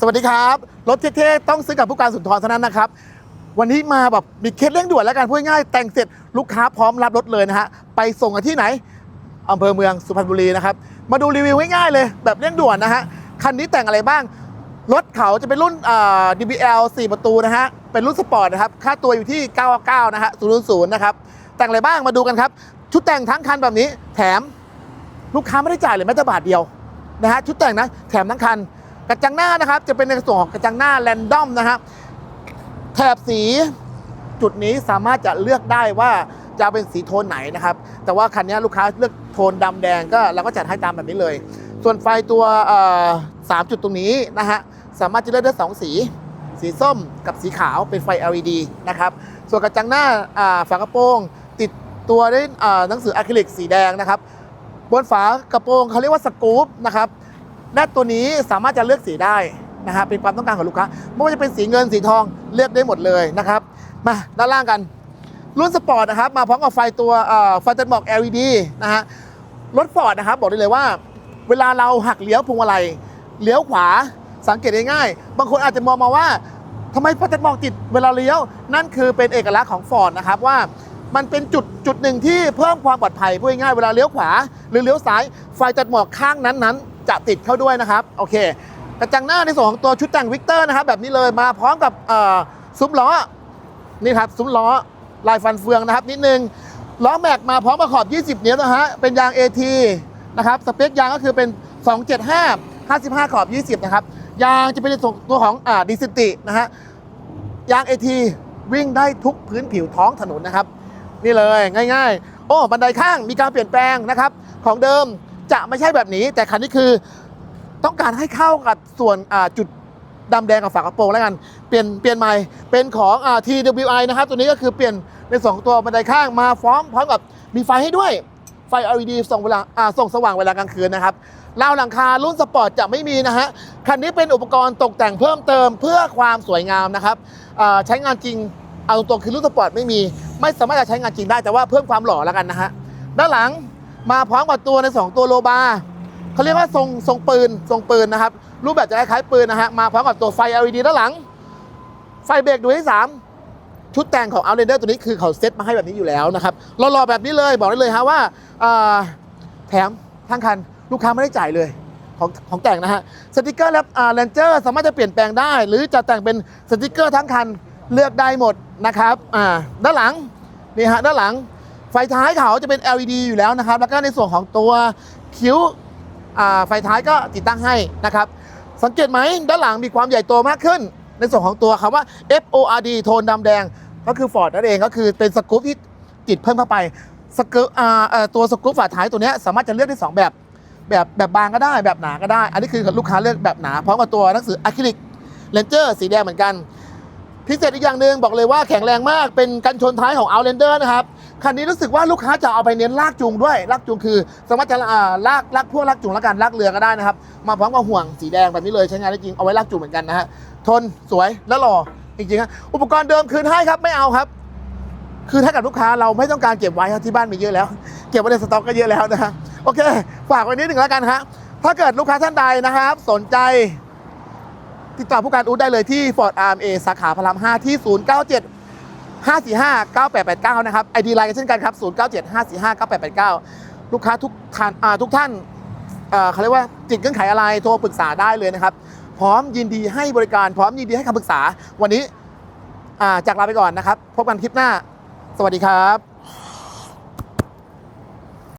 สวัสดีครับ รถเท่ๆต้องซื้อกับผู้การสุนทรเท่านั้นนะครับ วันนี้มาแบบมีเคสเร่งด่วนแล้วกันพูดง่ายแต่งเสร็จลูกค้าพร้อมรับรถเลยนะฮะไปส่งกันที่ไหนอำเภอเมืองสุพรรณบุรีนะครับมาดูรีวิวง่ายๆเลยแบบเร่งด่วนนะฮะคันนี้แต่งอะไรบ้าง รถเขาจะเป็นรุ่นอ่า DBL 4 ประตูนะฮะเป็นรุ่นสปอร์ตนะครับค่าตัวอยู่ที่999 นะฮะ000นะครับแต่งอะไรบ้างมาดูกันครับ ชุดแต่งทั้งคันแบบนี้ แถมลูกค้าไม่ได้จ่ายเลยแม้แต่บาทเดียวนะฮะชุดแต่งนะแถมทั้งคัน กระจังหน้านะครับจะเป็นในส่วนของกระจังหน้าแรนดอมนะครับแถบสีจุดนี้สามารถจะเลือกได้ว่าจะเป็นสีโทนไหนนะครับ แต่ว่าคันนี้ลูกค้าเลือกโทนดำแดงก็เราก็จัดให้ตามแบบนี้เลย ส่วนไฟตัวสามจุดตรงนี้นะฮะสามารถจะเลือกได้สองสี สีส้มกับสีขาวเป็นไฟ LED นะครับ ส่วนกระจังหน้าฝากระโปรง ติดตัวด้วยหนังสืออะคริลิกสีแดงนะครับ บนฝากระโปรงเขาเรียกว่าสกู๊ปนะครับ หน้าตัวนี้สามารถจะเลือกสีได้นะฮะเป็นความต้องการของลูกค้าไม่ว่าจะเป็นสีเงินสีทองเลือกได้หมดเลยนะครับมาด้านล่างกัน รุ่นสปอร์ตนะครับมาพร้อมกับไฟตัวไฟตัดหมอก LED นะฮะรถฟอร์ดนะครับบอกได้เลยว่า เวลาเราหักเลี้ยวพวงมาลัยเลี้ยวขวาสังเกตง่ายๆบางคนอาจจะมองมาว่าทำไมไฟตัดหมอกติดเวลาเลี้ยว นั่นคือเป็นเอกลักษณ์ของฟอร์ดนะครับว่ามันเป็นจุดจุดหนึ่งที่เพิ่มความปลอดภัยพูดง่ายๆเวลาเลี้ยวขวา หรือเลี้ยวซ้ายไฟตัดหมอกข้างนั้นๆ จะติดเข้าด้วยนะครับโอเค กระจังหน้าในส่วนของตัวชุดแต่งวิกเตอร์นะครับแบบนี้เลยมาพร้อมกับซุ้มล้อนี่ครับซุ้มล้อลายฟันเฟืองนะครับนิดนึงล้อแม็กมาพร้อมกับขอบ 20 นิ้วนะฮะเป็นยาง AT นะครับสเปคยางก็คือเป็น 275 55 ขอบ 20 นะครับ ยางจะเป็นในส่วนตัวของอ่าดิซิตินะฮะยาง AT วิ่งได้ทุกพื้นผิวท้องถนนนะครับ นี่เลยง่าย ๆ โอ้ บันไดข้างมีการเปลี่ยนแปลงนะครับ ของเดิม จะไม่ใช่แบบนี้ แต่คันนี้คือต้องการให้เข้ากับส่วนจุดดำแดงกับฝากระโปรงแล้วกัน เปลี่ยนเปลี่ยนใหม่เป็นของอ TWI นะครับ ตัวนี้ก็คือเปลี่ยนในสองตัวบันไดข้างมาพร้อมพร้อมกับมีไฟให้ด้วยไฟ LED ส่งเวลาส่องสว่างเวลากลางคืนนะครับราวหลังคารุ่นสปอร์ตจะไม่มีนะฮะ คันนี้เป็นอุปกรณ์ตกแต่งเพิ่มเติมเพื่อความสวยงามนะครับใช้งานจริงเอาตรงๆคือรุ่นสปอร์ตไม่มี ไม่สามารถจะใช้งานจริงได้แต่ว่าเพิ่มความหล่อแล้วกันนะฮะด้านหลัง มาพร้อมกับตัวใน 2 ตัวโลบาเขาเรียกว่าทรงทรงปืนทรงปืนนะครับ รูปแบบจะคล้ายๆปืนนะฮะมาพร้อมกับตัวไฟ LED ด้านหลัง ไฟเบรกดวงที่3ชุดแต่งของ Outlander ตัวนี้คือเขาเซ็ตมาให้แบบนี้อยู่แล้วนะครับหล่อๆแบบนี้เลยบอกได้เลยฮะว่าแถมทั้งคันลูกค้าไม่ได้จ่ายเลยของของแต่งนะฮะสติกเกอร์และอ่าแลนเจอร์สามารถจะเปลี่ยนแปลงได้ หรือจะแต่งเป็นสติกเกอร์ทั้งคันเลือกได้หมดนะครับอ่าด้านหลังนี่ฮะด้านหลัง ไฟท้ายเขาจะเป็น LED อยู่แล้วนะครับ แล้วก็ในส่วนของตัวคิ้วไฟท้ายก็ติดตั้งให้นะครับ สังเกตไหมด้านหลังมีความใหญ่โตมากขึ้น ในส่วนของตัวคำว่า FORD โทนดำแดง ก็คือฟอร์ดนั่นเองก็คือเป็นสกู๊ปที่ติดเพิ่มเข้าไปสกู๊ปตัวสกู๊ปฝาท้ายตัวนี้สามารถจะเลือกได้สองแบบ แบบแบบบางก็ได้แบบหนาก็ได้ อันนี้คือลูกค้าเลือกแบบหนาพร้อมกับตัวหนังสืออะคริลิกเลนเจอร์สีแดงเหมือนกัน พิเศษอีกอย่างหนึ่งบอกเลยว่าแข็งแรงมากเป็นกันชนท้ายของ Outlander นะครับคันนี้รู้สึกว่าลูกค้าจะเอาไปเน้นลากจูงด้วยลากจูงคือ สามารถจะาลากลากพวงลากจูงและกันลากเรือก็ได้นะครับ มาพร้อมกับห่วงสีแดงแบบนี้เลยใช้งานได้จริงเอาไว้ลากจูงเหมือนกันนะฮะทนสวยและหล่อจริงๆครับอุปกรณ์เดิมคืนให้ครับไม่เอาครับ คือถ้ากับลูกค้าเราไม่ต้องการเก็บไว้ครับที่บ้านมีเยอะแล้ว เก็บไว้ในสต็อกก็เยอะแล้วนะฮะโอเค ฝากไว้นิดหนึ่งแล้วกันฮะถ้าเกิดลูกค้าท่านใดนะครับ สนใจ ติดต่อผู้การอู๊ดได้เลยที่ Ford RMA สาขาพระราม 5 ที่ 097 545 9889 นะครับ ID ไลน์เช่นกันครับ 097 545 9889 ลูกค้าทุกท่านทุกท่านเขาเรียกว่าติดเงื่อนไขอะไรโทรปรึกษาได้เลยนะครับ พร้อมยินดีให้บริการพร้อมยินดีให้คำปรึกษาวันนี้จากลาไปก่อนนะครับ พบกันคลิปหน้า สวัสดีครับ